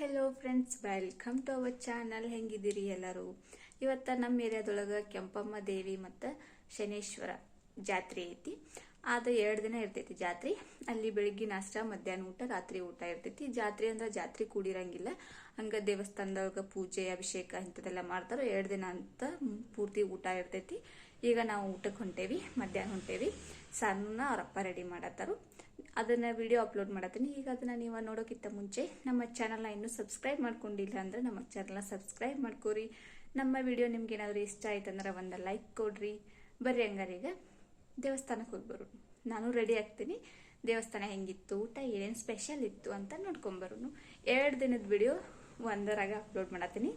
Hello friends welcome to our channel ಹೆಂಗಿದ್ದೀರಿ ಎಲ್ಲರೂ? ಇವತ್ತು ನಮ್ಮ ಏರಿಯಾದೊಳಗೆ ಕೆಂಪಮ್ಮ ದೇವಿ ಮತ್ತು ಶನೇಶ್ವರ ಜಾತ್ರೆ ಐತಿ. ಅದು ಎರಡು ದಿನ ಇರ್ತೈತಿ ಜಾತ್ರೆ. ಅಲ್ಲಿ ಬೆಳಿಗ್ಗೆ ನಾಷ್ಟ, ಮಧ್ಯಾಹ್ನ ಊಟ, ರಾತ್ರಿ ಊಟ ಇರ್ತೈತಿ. ಜಾತ್ರೆ ಅಂದ್ರೆ ಜಾತ್ರೆ ಕೂಡಿರಂಗಿಲ್ಲ. ಹಂಗೆ ದೇವಸ್ಥಾನದೊಳಗೆ ಪೂಜೆ, ಅಭಿಷೇಕ ಇಂಥದ್ದೆಲ್ಲ ಮಾಡ್ತಾರೆ. ಎರಡು ದಿನ ಅಂತ ಪೂರ್ತಿ ಊಟ ಇರ್ತೈತಿ. ಈಗ ನಾವು ಊಟಕ್ಕೆ ಹೊಂಟೇವಿ, ಮಧ್ಯಾಹ್ನ ಹೊಂಟೇವಿ. ಸಣ್ಣ ಅವರಪ್ಪ ರೆಡಿ ಮಾಡತ್ತಾರು. ಅದನ್ನ ವಿಡಿಯೋ ಅಪ್ಲೋಡ್ ಮಾಡತ್ತೀನಿ. ಈಗ ಅದನ್ನ ನೀವು ನೋಡೋಕ್ಕಿಂತ ಮುಂಚೆ ನಮ್ಮ ಚಾನಲ್ನ ಇನ್ನೂ ಸಬ್ಸ್ಕ್ರೈಬ್ ಮಾಡ್ಕೊಂಡಿಲ್ಲ ಅಂದ್ರೆ ನಮ್ಮ ಚಾನಲ್ನ ಸಬ್ಸ್ಕ್ರೈಬ್ ಮಾಡ್ಕೋರಿ. ನಮ್ಮ ವಿಡಿಯೋ ನಿಮ್ಗೆ ಏನಾದರೂ ಇಷ್ಟ ಆಯ್ತಂದ್ರೆ ಒಂದು ಲೈಕ್ ಕೊಡ್ರಿ. ಬರ್ರಿ ಹಂಗಾರೆ ಈಗ ದೇವಸ್ಥಾನಕ್ಕೆ ಹೋಗಿ ನಾನು ರೆಡಿ ಆಗ್ತೀನಿ. ದೇವಸ್ಥಾನ ಹೆಂಗಿತ್ತು, ಊಟ ಏನೇನು ಸ್ಪೆಷಲ್ ಇತ್ತು ಅಂತ ನೋಡ್ಕೊಂಬರೋನು ಎರಡು ದಿನದ ವಿಡಿಯೋ ಒಂದರಾಗ ಅಪ್ಲೋಡ್ ಮಾಡತ್ತೀನಿ.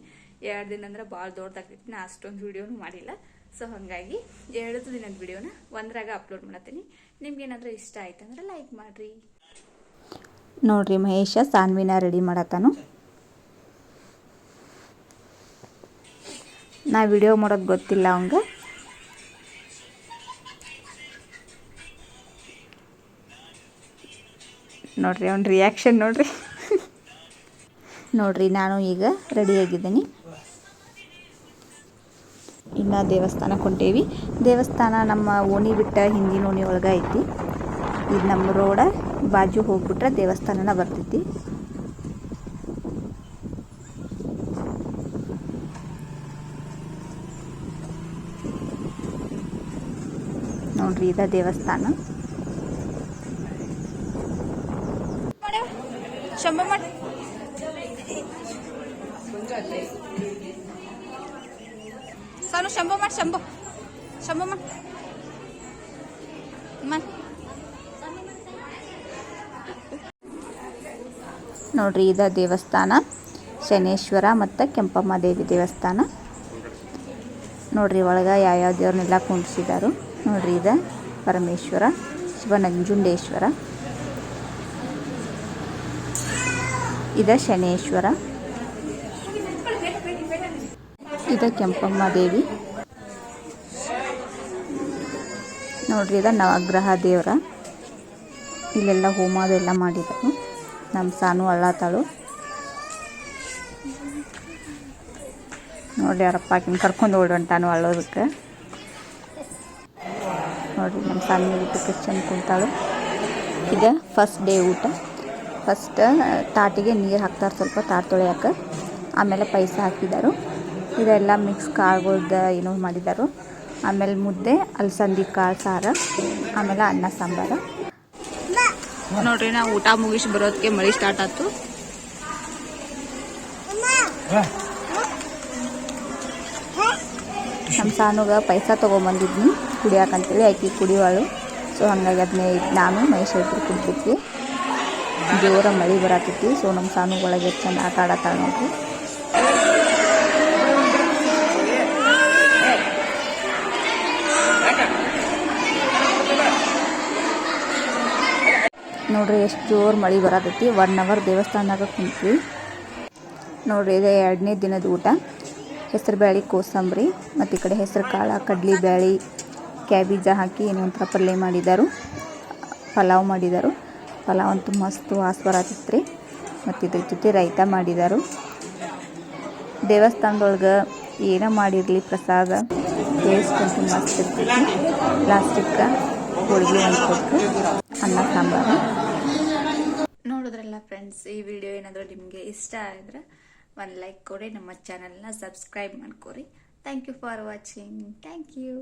ಎರಡು ದಿನ ಅಂದ್ರೆ ಭಾಳ ದೊಡ್ಡದಾಗ್ತೈತಿ ನಾ ಅಷ್ಟೊಂದು ವಿಡಿಯೋನು ಮಾಡಿಲ್ಲ. ಸೊ ಹಾಗಾಗಿ ಎರಡು ದಿನದ ವಿಡಿಯೋನ ಒಂದ್ರಾಗ ಅಪ್ಲೋಡ್ ಮಾಡತ್ತೀನಿ. ನಿಮ್ಗೇನಾದರೂ ಇಷ್ಟ ಆಯ್ತಂದ್ರೆ ಲೈಕ್ ಮಾಡಿರಿ. ನೋಡ್ರಿ ಮಹೇಶ, ಸಾನ್ವಿನ ರೆಡಿ ಮಾಡತ್ತಾನು. ನಾ ವಿಡಿಯೋ ಮಾಡೋದು ಗೊತ್ತಿಲ್ಲ ಅವಂಗ. ನೋಡ್ರಿ ಅವ್ನ ರಿಯಾಕ್ಷನ್ ನೋಡ್ರಿ. ನೋಡ್ರಿ, ನಾನು ಈಗ ರೆಡಿಯಾಗಿದ್ದೀನಿ ಇನ್ನು ದೇವಸ್ಥಾನಕ್ಕೆ ಹೊಂಟೇವಿ ದೇವಸ್ಥಾನ ನಮ್ಮ ಓಣಿ ಬಿಟ್ಟ ಹಿಂದಿನ ಓಣಿ ಒಳಗೆ ಐತಿ. ಇದು ನಮ್ಮ ರೋಡ ಬಾಜು ಹೋಗ್ಬಿಟ್ರೆ ದೇವಸ್ಥಾನನ ಬರ್ತೈತಿ. ನೋಡ್ರಿ ಇದ ದೇವಸ್ಥಾನ. ಶಂಭ ಮಾಡಿ. ಸಾನು ಶಂಭು ಮಾಡಿ ಶಂಭು ಶಂಭು ಮಾಡಿ ನೋಡ್ರಿ, ಇದ ದೇವಸ್ಥಾನ. ಶನೇಶ್ವರ ಮತ್ತು ಕೆಂಪಮ್ಮ ದೇವಿ ದೇವಸ್ಥಾನ. ನೋಡ್ರಿ, ಒಳಗೆ ಯಾವ್ಯಾವ ದೇವ್ರನ್ನೆಲ್ಲ ಕುಂಡಿಸಿದಾರು ನೋಡ್ರಿ, ಇದ ಪರಮೇಶ್ವರ, ಶಿವನಂಜುಂಡೇಶ್ವರ. ಇದ ಶನೇಶ್ವರ. ಇದ ಕೆಂಪಮ್ಮ ದೇವಿ ನೋಡ್ರಿ, ಇದ ನವಗ್ರಹ ದೇವರ. ಇಲ್ಲೆಲ್ಲ ಹೋಮ ಅದೆಲ್ಲ ಮಾಡಿದರು. ನಮ್ಮ ಸಾನು ಅಳ್ಳಾತಾಳು. ನೋಡ್ರಿ, ಯಾರಪ್ಪ ಆಕಿನ ಕರ್ಕೊಂಡು ಓಡೋಂಟಾನು ಅಳ್ಳೋದಕ್ಕೆ. ನೋಡ್ರಿ ನಮ್ಮ ಸಾನು ಊಟಕ್ಕೆ ಚೆಂದ ಕುಂತಾಳು. ಇದು ಫಸ್ಟ್ ಡೇ ಊಟ. ಫಸ್ಟ್ ತಾಟಿಗೆ ನೀರು ಹಾಕ್ತಾರೆ ಸ್ವಲ್ಪ ತಾಟ್ ತೊಳೆಯಕ್ಕೆ ಆಮೇಲೆ ಪೈಸೆ ಹಾಕಿದರು. ಇದೆಲ್ಲ ಮಿಕ್ಸ್ ಕಾಳುಗಳ್ದು ಏನೋ ಮಾಡಿದರು. ಆಮೇಲೆ ಮುದ್ದೆ ಅಲಸಂದಿ ಕಾಳು ಸಾರು ಆಮೇಲೆ ಅನ್ನ ಸಾಂಬಾರು. ನೋಡ್ರಿ ನಾವು ಊಟ ಮುಗಿಸಿ ಬರೋದಕ್ಕೆ ಮಳೆ ಸ್ಟಾರ್ಟ್ ಆಯ್ತು. ನಮ್ಮ ಸಾನುಗ ಪೈಸ ತೊಗೊಂಬಂದಿದ್ನಿ ಕುಡಿಯಾಕಂತೇಳಿ ಆಕಿ ಕುಡಿಯೋಳು ಸೊ ಹಂಗಾಗಿ ಅದನ್ನೇ ನಾನು ಮೈಸೂರು ಇಬ್ಬರು ಕುಡ್ತಿದ್ವಿ ಜೋರ ಮಳೆ ಬರಾತೈತಿ ಸೊ ನಮ್ಮ ಸಾನು ಒಳಗೆ ಚೆಂದ ಆಟ ಆಡತ್ತಾಳೆ ನೋಡ್ರಿ. ನೋಡ್ರಿ ಎಷ್ಟು ಜೋರು ಮಳೆ ಬರತೈತಿ. ಒನ್ ಅವರ್ ದೇವಸ್ಥಾನದಾಗ ಕುಂತ್ವಿ. ನೋಡ್ರಿ ಇದು ಎರಡನೇ ದಿನದ ಊಟ. ಹೆಸರು ಬ್ಯಾಳಿ ಕೋಸಂಬರಿ, ಮತ್ತು ಈ ಕಡೆ ಹೆಸರು ಕಾಳು, ಕಡ್ಲಿ ಬ್ಯಾಳಿ, ಕ್ಯಾಬೀಜ ಹಾಕಿ ಏನೋ ಒಂಥರ ಪಲ್ಯ ಮಾಡಿದರು. ಪಲಾವ್ ಮಾಡಿದರು. ಪಲಾವ್ ಅಂತೂ ಮಸ್ತ್ ವಾಸ ಬರತ್ತಿತ್ತು ರೀ ಮತ್ತು ಇದ್ರ ಜೊತೆ ರೈತ ಮಾಡಿದರು. ದೇವಸ್ಥಾನದೊಳಗೆ ಏನೋ ಮಾಡಿರಲಿ ಪ್ರಸಾದ. ಟೇಸ್ಟ್ ಅಂತೂ ಮಸ್ತ್ ಇರ್ತೈತಿ. ಲಾಸ್ಟಿಗೆ ಹೋಳಿಗೆ ಒಂದು ಕೊಟ್ಟು ಅನ್ನ, ಸಾಂಬಾರು. ನೋಡಿದ್ರಲ್ಲ ಫ್ರೆಂಡ್ಸ್ ಈ ವಿಡಿಯೋ ಏನಾದರೂ ನಿಮಗೆ ಇಷ್ಟ ಆದರೆ ಒಂದು ಲೈಕ್ ಕೊಡಿ, ನಮ್ಮ ಚಾನಲ್ನ ಸಬ್ಸ್ಕ್ರೈಬ್ ಮಾಡ್ಕೊರಿ thank you for watching thank you